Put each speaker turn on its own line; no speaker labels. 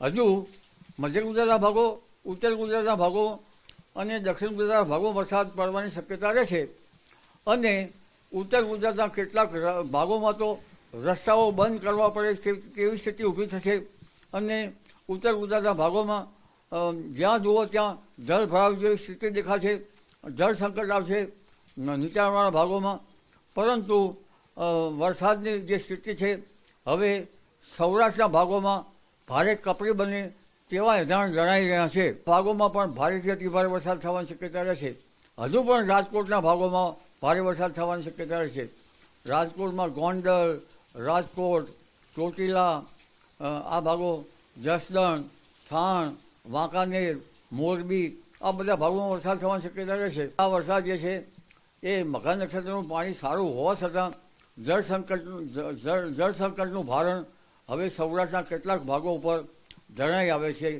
હજુ મધ્ય ગુજરાતના ભાગો, ઉત્તર ગુજરાતના ભાગો અને દક્ષિણ ગુજરાતના ભાગો વરસાદ પડવાની શક્યતા રહેશે અને ઉત્તર ગુજરાતના કેટલાક ભાગોમાં તો રસ્તાઓ બંધ કરવા પડે તેવી સ્થિતિ ઊભી થશે. અને ઉત્તર ગુજરાતના ભાગોમાં જ્યાં જુઓ ત્યાં જળ ભરાવ જેવી સ્થિતિ દેખાશે, જળ સંકટ આવશે નીચાણવાળા ભાગોમાં. પરંતુ વરસાદની જે સ્થિતિ છે, હવે સૌરાષ્ટ્રના ભાગોમાં ભારે કપરી બને તેવા એધાણ જણાઈ રહ્યા છે. ભાગોમાં પણ ભારેથી અતિ ભારે વરસાદ થવાની શક્યતા રહેશે હજુ પણ રાજકોટના ભાગોમાં ભારે વરસાદ થવાની શક્યતા રહેશે રાજકોટમાં ગોંડલ, રાજકોટ, ચોટીલા આ ભાગો, જસદણ, થાણ, વાંકાનેર, મોરબી, આ બધા ભાગોમાં વરસાદ થવાની શક્યતા રહેશે આ વરસાદ જે છે એ મઘા નક્ષત્રનું પાણી સારું હોવા છતાં જળ સંકટનું જળ જળ સંકટનું ભારણ હવે સૌરાષ્ટ્રના કેટલાક ભાગો ઉપર જણાઈ આવે છે.